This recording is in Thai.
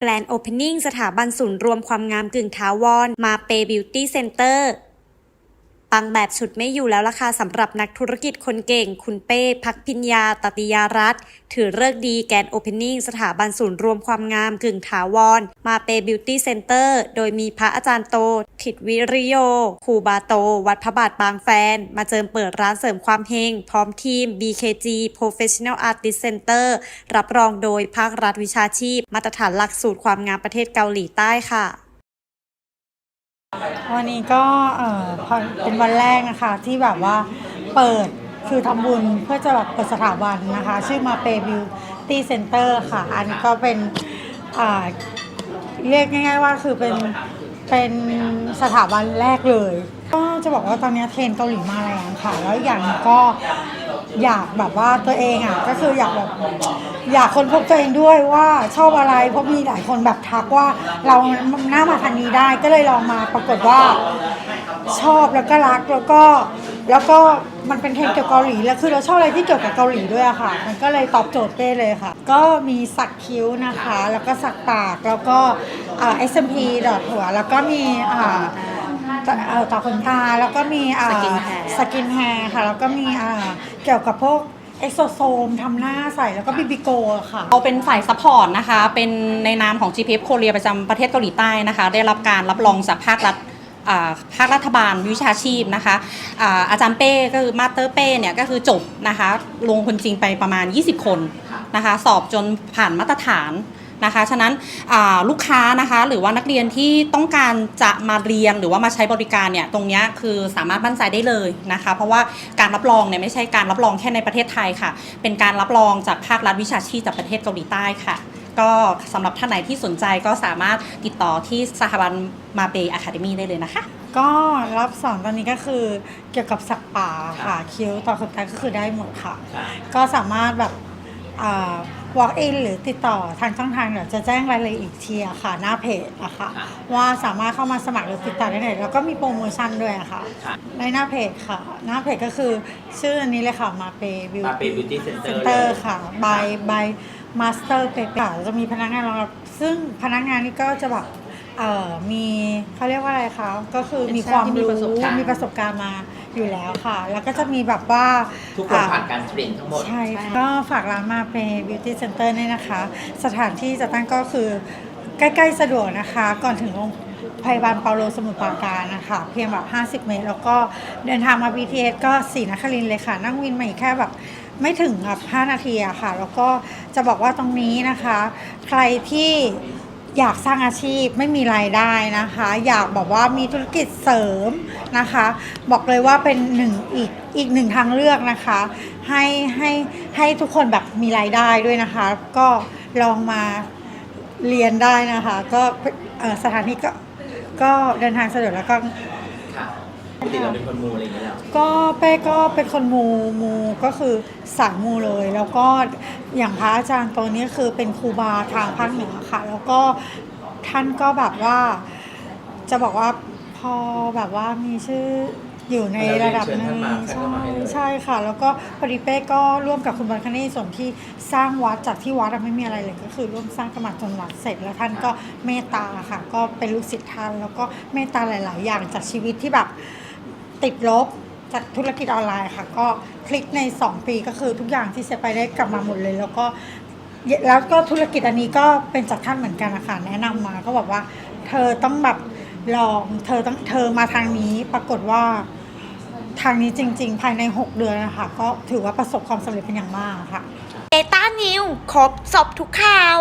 แกรนด์โอเพนนิ่งสถาบันศูนย์รวมความงามกึ่งถาวร มาเปบิวตี้เซ็นเตอร์ ปังแบบฉุดไม่อยู่แล้วล่ะค่ะสำหรับนักธุรกิจคนเก่ง คุณเป้ พักพิญญา ตติยารัตถือเลิกดีแกนโอเพนนิ่งสถาบันศูนย์รวมความงามกึ่งถาวร มาเปบิวตี้เซ็นเตอร์ โดยมีพระอาจารย์โต ถิตวิริโยครูบาโต วัดพระบาทบางแฟน มาเจิมเปิดร้านเสริมความเฮง พร้อมทีม BKG Professional Artist Center รับรองโดยภาครัฐวิชาชีพ มาตรฐานหลักสูตรความงามประเทศเกาหลีใต้ค่ะ วันนี้ก็เออพอเป็นวันแรกนะคะที่แบบว่าเปิดคือทำบุญเพื่อจะแบบเปิดสถาบันนะคะ ชื่อมาเปบิวตี้เซ็นเตอร์ค่ะ อันก็เป็นอ่าเรียกง่าย ๆ ว่าคือเป็นเป็นสถาบันแรกเลย ก็จะบอกว่าตอนนี้เทรนเกาหลีมาแรงค่ะ แล้วอย่างก็ อยากแบบว่าตัวเองอะก็คืออยากแบบอยากคนพบตัวเองด้วยว่าชอบอะไรเพราะมีหลายคนแบบทักว่าเราหน้ามาทางนี้ได้ก็เลยลองมาปรากฏว่าชอบแล้วก็รักแล้วก็แล้วก็มันเป็นเทรนด์เกี่ยวกับเกาหลีแล้วคือเราชอบอะไรที่เกี่ยวกับเกาหลีด้วยอะค่ะ มันก็เลยตอบโจทย์เป้เลยค่ะ ก็มีสักคิ้วนะคะ แล้วก็สักปากแล้วก็อ่า SMP ดอดหัว แล้วก็มีอ่า ตเอ่อต่อขนตาแล้วก็มีอ่าสกินแฮร์สกินแฮร์ค่ะ แล้วก็มีอ่าเกี่ยวกับพวกเอ็กโซโซมทำหน้าใส่แล้วก็บิบิโกค่ะ เราเป็นฝ่ายซัพพอร์ตนะคะ เป็นในนามของ GPF โคเรียประจำประเทศเกาหลีใต้นะคะ ได้รับการรับรองจากภาครัฐอ่าภาครัฐบาลวิชาชีพนะคะอาอาจารย์เป้ก็คือมาสเตอร์เป้เนี่ยก็คือจบนะคะ ลงคนจริงไปประมาณ 20 คนนะคะ สอบจนผ่านมาตรฐาน นะคะ ฉะนั้นอ่าลูกค้านะคะหรือว่านักเรียนที่ต้องการจะมาเรียนหรือว่ามาใช้บริการเนี่ยตรงเนี้ยคือสามารถมั่นใจได้เลยนะคะ เพราะว่าการรับรองเนี่ยไม่ใช่การรับรองแค่ในประเทศไทยค่ะ เป็นการรับรองจากภาครัฐวิชาชีพจากประเทศเกาหลีใต้ค่ะ ก็สำหรับท่านไหนที่สนใจก็สามารถติดต่อที่สถาบันมาเบย์อะคาเดมีได้เลยนะคะก็รับสอนตอนนี้ก็คือเกี่ยวกับสักป่าค่ะคิ้วต่อขนตาก็คือได้หมดค่ะ ก็สามารถแบบอ่า walk in หรือติดต่อทางช่องทางเดี๋ยวจะแจ้งรายละเอียดอีกทีอะค่ะ หน้าเพจอะค่ะ ว่าสามารถเข้ามาสมัครหรือติดต่อได้ไหนแล้วก็มีโปรโมชั่นด้วยอะค่ะในหน้าเพจค่ะ หน้าเพจก็คือชื่ออันนี้เลยค่ะมาเปบิว มาเป็น beauty center เซ็นเตอเลร์ยค่ะ by by master เปเปจะมีพนักงานรองรับ ซึ่งพนักงานนี่ก็จะแบบเอ่อมีเขาเรียกว่าอะไรคะ ก็คือมีความที่มีรู้ประสบการณ์ มีประสบการณ์มา อยู่แล้วค่ะ แล้วก็จะมีแบบว่าทุกคนผ่านอ่การเทรนทั้งหมด ใช่ค่ะก็ฝากร้านมาเป็น beauty center เนี่ยนะคะ สถานที่จะตั้งก็คือใกล้ๆสะดวกนะคะ ก่อนถึงโรงพยาบาลเปาโลสมุทรปราการนะคะ เพียงแบบ 50 เมตร แล้วก็เดินทางมา BTS ก็สีนครินทร์เลยค่ะ นั่งวินมาอีกแค่แบบไม่ถึงแบบ5นาทีอะค่ะ แล้วก็จะบอกว่าตรงนี้นะคะ ใครที่ อยากสร้างอาชีพไม่มีรายได้นะคะ อยากบอกว่ามีธุรกิจเสริมนะคะ บอกเลยว่าเป็นหนึ่งอีกอีกหนึ่งทางเลือกนะคะ ให้ให้ให้ทุกคนแบบมีรายได้ด้วยนะคะ ก็ลองมาเรียนได้นะคะ ก็สถานที่ก็ก็เดินทางสะดวกแล้วก็ กติเราเป็นคนมูอะไรอย่างเงี้ยเหรอก็เป้ก็เป็นคนมูมูก็คือสายมูเลย แล้วก็อย่างพระอาจารย์ตัวนี้คือเป็นครูบาทางภาคเหนือค่ะ แล้วก็ท่านก็แบบว่าจะบอกว่าพอแบบว่ามีชื่ออยู่ในระดับหนึ่งใช่ใช่ค่ะ แล้วก็พอดีเป้ก็ร่วมกับคุณบรรคเนศส่วนที่สร้างวัดจากที่วัดอะไม่มีอะไรเลยก็คือร่วมสร้างกรรมจนวัดเสร็จแล้วท่านก็เมตตาค่ะ ก็เป็นลูกศิษย์ท่านแล้วก็เมตตาหลาย ๆ อย่างจากชีวิตที่แบบ ติดลบจากธุรกิจออนไลน์ค่ะ ก็คลิกใน 2 ปีก็คือทุกอย่างที่เซไปได้กลับมาหมดเลย แล้วก็แล้วก็ธุรกิจอันนี้ก็เป็นจากท่านเหมือนกันนะคะแนะนำมาก็บอกว่า เธอต้องแบบลองเธอต้องเธอมาทางนี้ปรากฏว่าทางนี้จริง ๆ ภายใน 6 เดือนนะคะก็ถือว่าประสบความสำเร็จเป็นอย่างมากค่ะเดต้านิวครบสอบทุกข่าว